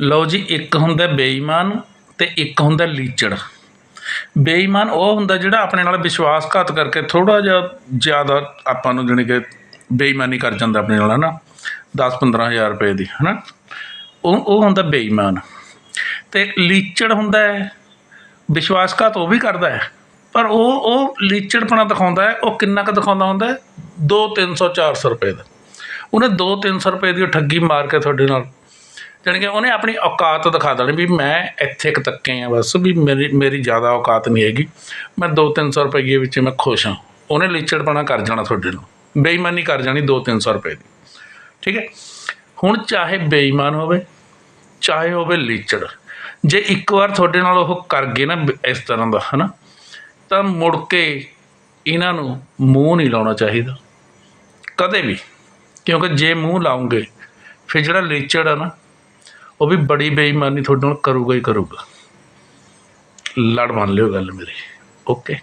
ਲਓ ਜੀ, ਇੱਕ ਹੁੰਦਾ ਬੇਈਮਾਨ ਤੇ ਇੱਕ ਹੁੰਦਾ ਲੀਚੜ। ਬੇਈਮਾਨ ਉਹ ਹੁੰਦਾ ਜਿਹੜਾ ਆਪਣੇ ਨਾਲ ਵਿਸ਼ਵਾਸਘਾਤ ਕਰਕੇ ਥੋੜਾ ਜਿਹਾ ਜ਼ਿਆਦਾ ਆਪਾਂ ਨੂੰ ਜਾਣੀ ਕਿ ਬੇਈਮਾਨੀ ਕਰ ਜਾਂਦਾ ਆਪਣੇ ਨਾਲ, ਹਨਾ? 10 15000 ਰੁਪਏ ਦੀ, ਹਨਾ? ਉਹ ਉਹ ਹੁੰਦਾ ਬੇਈਮਾਨ। ਤੇ ਲੀਚੜ ਹੁੰਦਾ ਹੈ, ਵਿਸ਼ਵਾਸਘਾਤ ਉਹ ਵੀ ਕਰਦਾ ਹੈ, ਪਰ ਉਹ ਉਹ ਲੀਚੜਪਣਾ ਦਿਖਾਉਂਦਾ ਹੈ, ਉਹ ਕਿੰਨਾ ਕੁ ਦਿਖਾਉਂਦਾ ਹੁੰਦਾ ਹੈ? 2 300 400 ਰੁਪਏ ਦਾ। ਉਹਨੇ 2 300 ਰੁਪਏ ਦੀ ਉਹ ਠੱਗੀ ਮਾਰ ਕੇ ਤੁਹਾਡੇ ਨਾਲ ਜਾਣੀ ਕਿ ਉਹਨੇ ਆਪਣੀ ਔਕਾਤ ਦਿਖਾ ਦੇਣੀ ਵੀ ਮੈਂ ਇੱਥੇ ਕੁ ਤੱਕੇ ਆ ਬਸ, ਵੀ ਮੇਰੀ ਮੇਰੀ ਜ਼ਿਆਦਾ ਔਕਾਤ ਨਹੀਂ ਹੈਗੀ। ਮੈਂ 2 300 ਰੁਪਏ ਵਿੱਚ ਮੈਂ ਖੁਸ਼ ਹਾਂ। ਉਹਨੇ ਲੀਚੜਪਣਾ ਕਰ ਜਾਣਾ ਤੁਹਾਡੇ ਨਾਲ। ਬੇਈਮਾਨੀ ਕਰ ਜਾਣੀ 2 300 ਰੁਪਏ ਦੀ। ਠੀਕ ਹੈ? ਹੁਣ ਚਾਹੇ ਬੇਈਮਾਨ ਹੋਵੇ, ਚਾਹੇ ਹੋਵੇ ਲੀਚੜ, ਜੇ ਇੱਕ ਵਾਰ ਤੁਹਾਡੇ ਨਾਲ ਉਹ ਕਰ ਗਏ ਨਾ ਬ- ਇਸ ਤਰ੍ਹਾਂ ਦਾ, ਹਨਾ, ਤਾਂ ਮੁੜ ਕੇ ਇਹਨਾਂ ਨੂੰ ਮੂੰਹ ਨਹੀਂ ਲਾਉਣਾ ਚਾਹੀਦਾ। ਕਦੇ ਵੀ। ਕਿਉਂਕਿ ਜੇ ਮੂੰਹ ਲਾਉਂਗੇ, ਫਿਰ ਜਿਹੜਾ ਲੀਚੜ ਆ ਨਾ ਉਹ ਵੀ ਬੜੀ ਬੇਈਮਾਨੀ ਤੁਹਾਡੇ ਨਾਲ ਕਰੂਗਾ ਹੀ ਕਰੂਗਾ। ਲੜ ਮੰਨ ਲਿਓ ਗੱਲ ਮੇਰੀ। ਓਕੇ